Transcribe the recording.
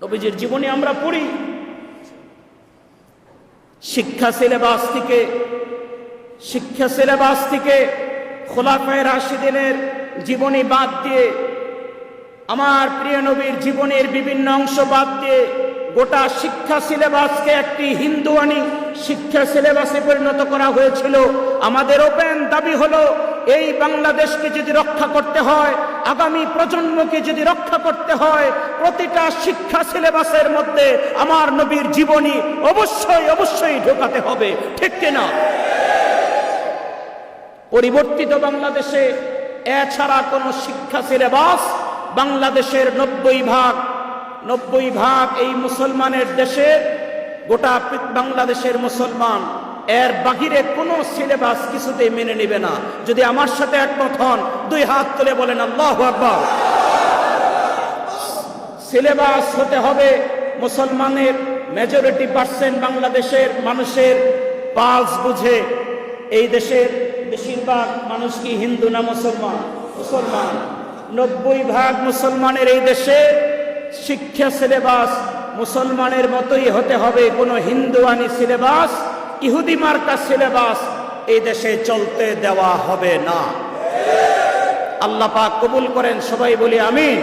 নবীজির জীবনী আমরা পড়ি, শিক্ষা সিলেবাস থেকে, শিক্ষা সিলেবাস থেকে খোলাফায় রাশিদিনের জীবনী বাদ দিয়ে, আমার প্রিয় নবীর জীবনের বিভিন্ন অংশ বাদ দিয়ে গোটা শিক্ষা সিলেবাসকে একটি হিন্দুয়ানি শিক্ষা সিলেবাসে পরিণত করা হয়েছিল। আমাদের ওপেন দাবি হলো এই বাংলাদেশকে যদি রক্ষা করতে হয়, আগামী প্রজন্মকে যদি রক্ষা করতে হয়, প্রতিটা শিক্ষা সিলেবাসের মধ্যে আমার নবীর জীবনী অবশ্যই অবশ্যই ঢোকাতে হবে, ঠিক কিনা? পরিবর্তিত বাংলাদেশে এছাড়া কোনো শিক্ষা সিলেবাস বাংলাদেশের নব্বই ভাগ নব্বই ভাগ এই মুসলমানের দেশে, গোটা বাংলাদেশের মুসলমান এর বাহিরে কোনো সিলেবাস কিছুতেই মেনে নেবে না। যদি আমার সাথে একমত হন, দুই হাত তুলে বলেন, আল্লাহ আকবার। সিলেবাস হতে হবে মুসলমানের মেজরিটি পার্সেন্ট বাংলাদেশের মানুষের পালস বুঝে। এই দেশের বেশিরভাগ মানুষ কি হিন্দু না মুসলমান? মুসলমান। নব্বই ভাগ মুসলমানের এই দেশে শিক্ষা সিলেবাস মুসলমানের মতোই হতে হবে। কোনো হিন্দুয়ানি সিলেবাস ইহুদি মার্কা সিলেবাস এই দেশে চলতে দেওয়া হবে না। আল্লাহ পাক কবুল করেন, সবাই বলি আমিন।